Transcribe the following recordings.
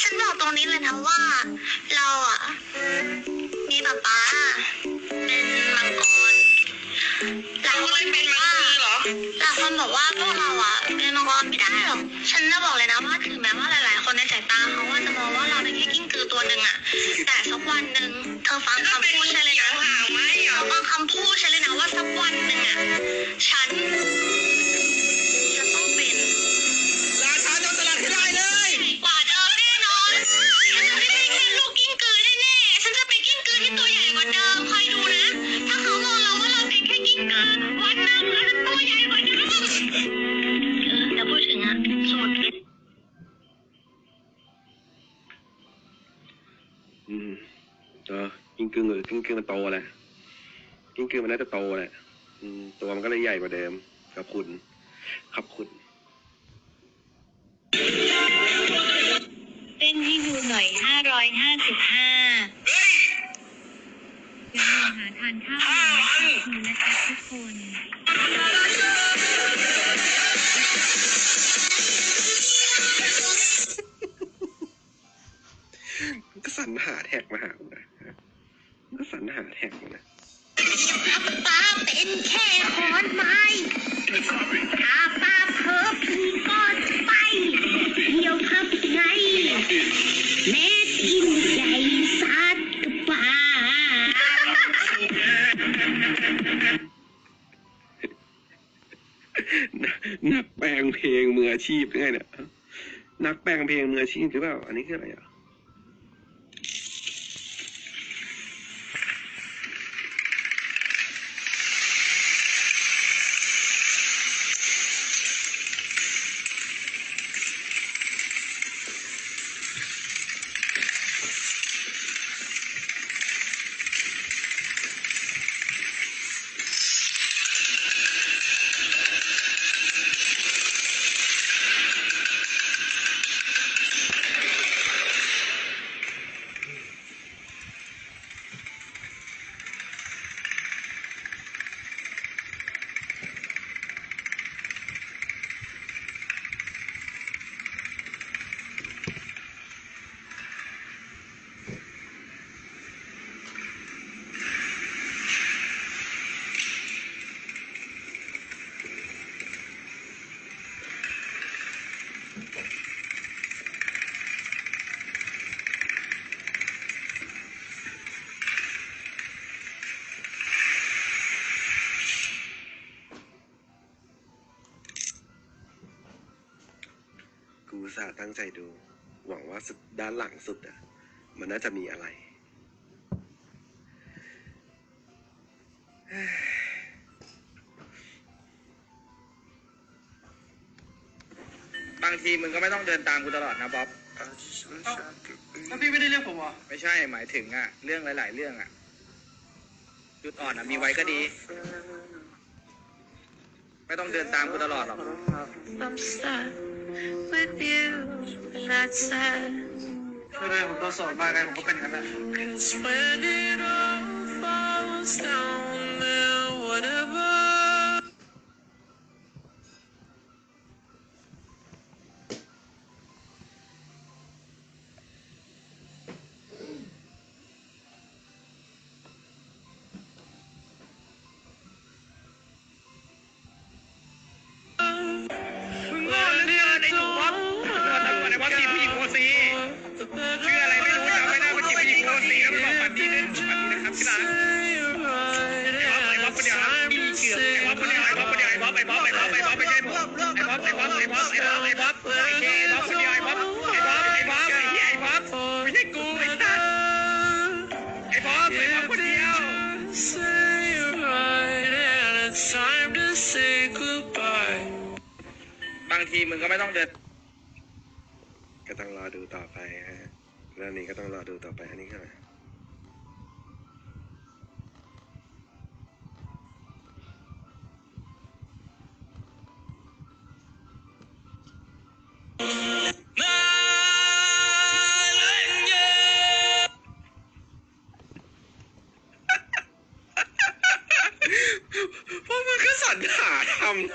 ฉันบอกตรงนี้เลยนะว่า เราอะ มีป๊าป๊าเป็นมังกรหลายคนเป็นว่าหลายคนบอกว่าพวกเราอะเป็นมังกรไม่ได้หรอกฉันจะบอกเลยนะว่าถึงแม้ว่าหลาย ๆ คนในสายตาเขาว่าจะมองว่าเราเป็นแค่กิ้งกือตัวหนึ่งอะ แต่สักวันหนึ่ง กิ้งกือกิ้งกือมันโตแหละกิ้งกือมันน่าจะโตแหละอืมตัวมันก็เลยใหญ่กว่าเดิมขอบคุณขอบคุณ เต้นให้ดูหน่อยห้าร้อยห้าสิบห้าเฮ้ยอย่าลืมหาทานข้าวกันนะคะคุณนะคะทุกคนมัน เพลงมืออาชีพยังไงเนี่ยนักแปลงเพลงมืออาชีพหรือเปล่าอันนี้คืออะไรอะ กูอุตสาห์ตั้งใจดู หวังว่าสุดด้านหลังสุดอะมันน่าจะมีอะไร บางทีมึงก็ไม่ต้องเดินตามกูตลอดนะบ๊อบ แล้วพี่ไม่ได้เรียกผมเหรอ ไม่ใช่หมายถึงอะเรื่องหลาย ๆ เรื่องอะจุดอ่อนอะมีไว้ก็ดี ไม่ต้องเดินตามกูตลอดหรอก I'm sad with you and that's sad ไม่ได้ผมตัว ผู้หญิงโอซีแล้วมันบอกฝันดีเลยฝันดีนะครับที่รักไอ้บ๊อบไอ้บ๊อบคนเดียวนะมีเกือบไอ้บ๊อบคนเดียวไอ้บ๊อบคนเดียวไอ้บ๊อบไอ้บ๊อบไอ้บ๊อบไอ้บ๊อบไม่ใช่ผมไอ้บ๊อบไอ้บ๊อบไอ้บ๊อบไอ้บ๊อบไอ้บ๊อบไอ้เหี้ยไอ้บ๊อบคนเดียวไอ้บ๊อบไอ้บ๊อบไอ้บ๊อบไอ้เหี้ยไอ้บ๊อบไม่ใช่กูไอ้สัสไอ้บ๊อบไอ้บ๊อบคนเดียว Say right and it's time to say goodbye บางทีมึงก็ไม่ต้องเดินก็ต้องรอดูต่อไปฮะแล้วอันนี้ก็ต้องรอดูต่อไปอันนี้คื หา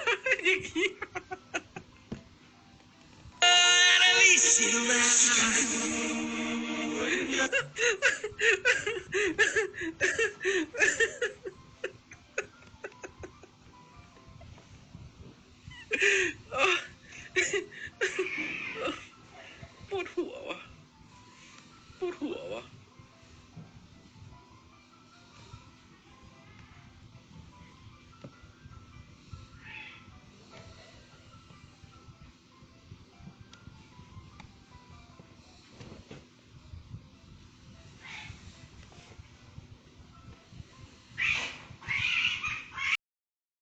ทำ